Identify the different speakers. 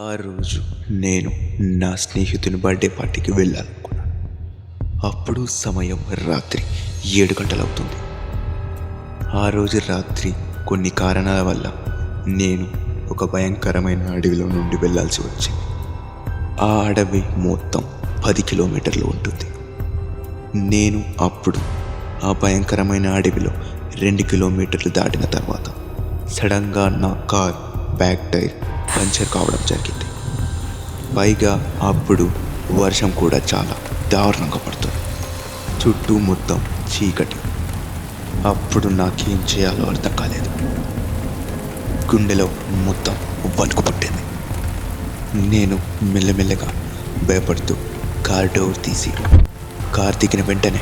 Speaker 1: ఆ రోజు నేను నా స్నేహితుని బర్త్డే పార్టీకి వెళ్ళాలనుకున్నాను. అప్పుడు సమయం రాత్రి ఏడు గంటలవుతుంది. ఆ రోజు రాత్రి కొన్ని కారణాల వల్ల నేను ఒక భయంకరమైన అడవిలో నుండి వెళ్ళాల్సి వచ్చింది. ఆ అడవి మొత్తం పది కిలోమీటర్లు ఉంటుంది. నేను అప్పుడు ఆ భయంకరమైన అడవిలో రెండు కిలోమీటర్లు దాటిన తర్వాత సడన్గా నా కార్ బ్యాక్ టైర్ పంచర్ కావడం జరిగింది. పైగా అప్పుడు వర్షం కూడా చాలా దారుణంగా పడుతుంది. చుట్టూ మొత్తం చీకటి. అప్పుడు నాకేం చేయాలో అర్థం కాలేదు. గుండెలో మొత్తం వణుకు పట్టింది. నేను మెల్లమెల్లగా భయపడుతూ కార్ డోర్ తీసి కార్ దిగిన వెంటనే